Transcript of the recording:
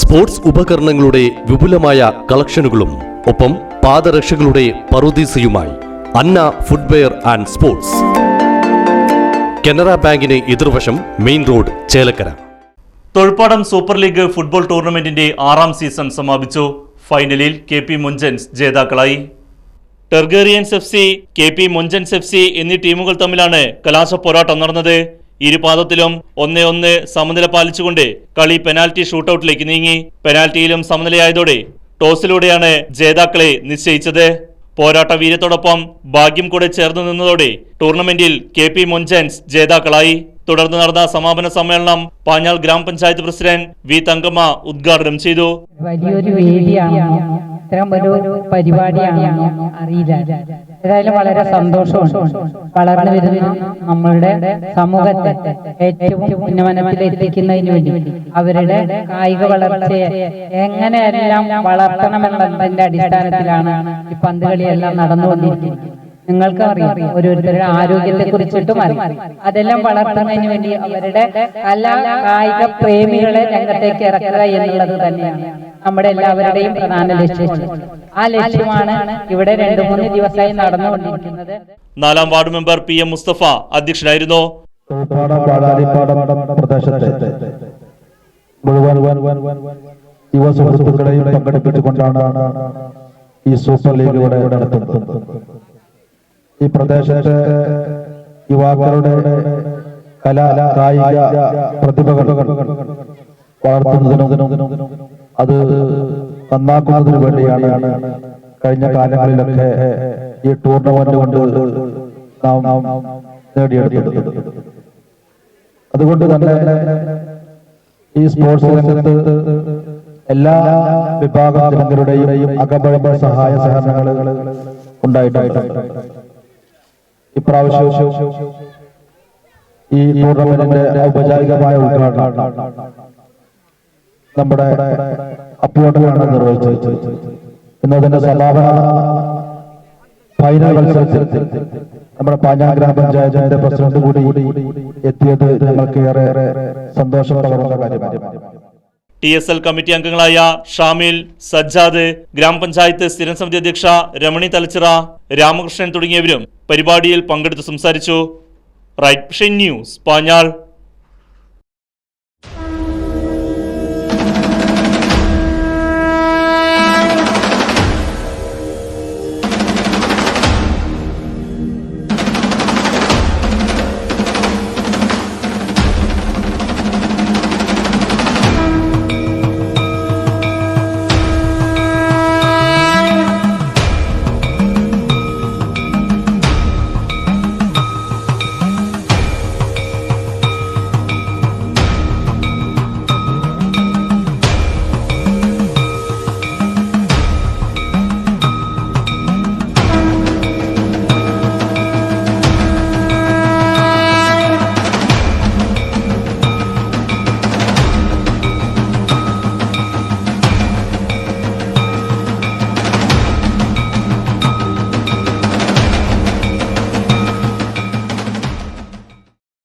Sports ഉപകരണങ്ങളുടെ വിപുലമായ കളക്ഷനുകളും ഒപ്പം പാദരക്ഷകളുടെ പറുദീസയുമായി Anna footwear and sports. Canara ബാങ്കിന് എതിർവശം main road Chelakkara. Thozhilppadam super league football ടൂർണമെന്റിന്റെ ആറാം സീസൺ സമാപിച്ചു. ഫൈനലിൽ കെ പി മുഞ്ചൻസ് ജേതാക്കളായി. Targaryens F C K P Munchans F C എന്നീ ടീമുകൾ തമ്മിലാണ് കലാശ പോരാട്ടം നടന്നത്. ഇരുപാദത്തിലും ഒന്നേ ഒന്ന് സമനില പാലിച്ചുകൊണ്ട് കളി പെനാൽറ്റി ഷൂട്ടൌട്ടിലേക്ക് നീങ്ങി. പെനാൽറ്റിയിലും സമനിലയായതോടെ ടോസിലൂടെയാണ് ജേതാക്കളെ നിശ്ചയിച്ചത്. പോരാട്ട വീര്യത്തോടൊപ്പം ഭാഗ്യം കൂടെ ചേർന്ന് നിന്നതോടെ ടൂർണമെന്റിൽ കെ പി മൊഞ്ചൻസ് ജേതാക്കളായി. തുടർന്ന് നടന്ന സമാപന സമ്മേളനം പാഞ്ഞാൾ ഗ്രാമപഞ്ചായത്ത് പ്രസിഡന്റ് വി തങ്കമ്മ ഉദ്ഘാടനം ചെയ്തു. വലിയൊരു വേദിയാണെന്നോ ഇത്തരം ഒരു പരിപാടിയാണ് അറിയില്ല. ഏതായാലും വളരെ സന്തോഷമുണ്ട്. വളർന്നു വരുന്ന നമ്മളുടെ സമൂഹത്തെ ഏറ്റവും ഉന്നമനത്തിൽ എത്തിക്കുന്നതിന് വേണ്ടി അവരുടെ കായിക വളർച്ചയെ എങ്ങനെയെല്ലാം വളർത്തണമെന്നതിന്റെ അടിസ്ഥാനത്തിലാണ് ഈ പന്ത് കളിയെല്ലാം നടന്നുകൊണ്ടിരിക്കുന്നത്. നിങ്ങൾക്ക് അറിയാം ഓരോരുത്തരുടെ ആരോഗ്യത്തെ കുറിച്ചിട്ടും അറിയാം. അതെല്ലാം വളർത്തുന്നതിന് വേണ്ടി അവരുടെ കലാ കായിക പ്രേമികളെ രംഗത്തേക്ക് ഇറക്കുക എന്നുള്ളത് തന്നെയാണ്. നമ്മുടെ എല്ലാവരുടെയും പ്രധാന ലക്ഷ്യം. ആ ലക്ഷ്യമാണ് ഇവിടെ രണ്ടു മൂന്ന് ദിവസമായി നടന്നുകൊണ്ടിരിക്കുന്നത്. നാലാം ward member P M Mustafa അധ്യക്ഷനായിരുന്നു. പ്രദേശത്തെ. മുഴുവൻ യുവ സുഹൃത്തുക്കളെയും പങ്കെടുപ്പിച്ചുകൊണ്ടാണ് ഈ സൂപ്പർ ലീഗ് ഇവിടെ നടത്തുന്നത്. ഈ പ്രദേശത്തെ യുവാക്കളുടെ കലാ കായിക പ്രതിഭകൾ വളർത്തുന്നതിനും അത് നന്നാക്കുന്നതിന് വേണ്ടിയാണ് കഴിഞ്ഞ കാലങ്ങളിലൊക്കെ ഈ ടൂർണമെന്റ് കൊണ്ട് നാം നേടിയെടുത്തത്. അതുകൊണ്ട് തന്നെ ഈ സ്പോർട്സ് രംഗത്ത് എല്ലാ വിഭാഗം ജനങ്ങളുടെയും സഹായ സഹകരണങ്ങൾ ഉണ്ടായിട്ടുണ്ട്. ഇപ്രാവശ്യം ഈ ടൂർണമെന്റിന്റെ ഔപചാരികമായ ഉദ്ഘാടനം നമ്മുടെ അപ്പോട്ടലാണ് നിർവഹിച്ചത്. ഇന്നതിന്റെ സമാപന ഫൈനൽ മത്സരത്തിൽ നമ്മുടെ പാഞ്ഞാ ഗ്രാമപഞ്ചായത്തിന്റെ പ്രസിഡന്റ് കൂടി എത്തിയത് ഞങ്ങൾക്ക് ഏറെ സന്തോഷം പകർന്ന കാര്യമാണ്. ടി എസ് എൽ കമ്മിറ്റി അംഗങ്ങളായ ഷാമിൽ സജ്ജാദ് ഗ്രാമപഞ്ചായത്ത് സ്ഥിരം സമിതി അധ്യക്ഷ രമണി തലച്ചിറ രാമകൃഷ്ണൻ തുടങ്ങിയവരും പരിപാടിയിൽ പങ്കെടുത്ത് സംസാരിച്ചു. Right news Panjal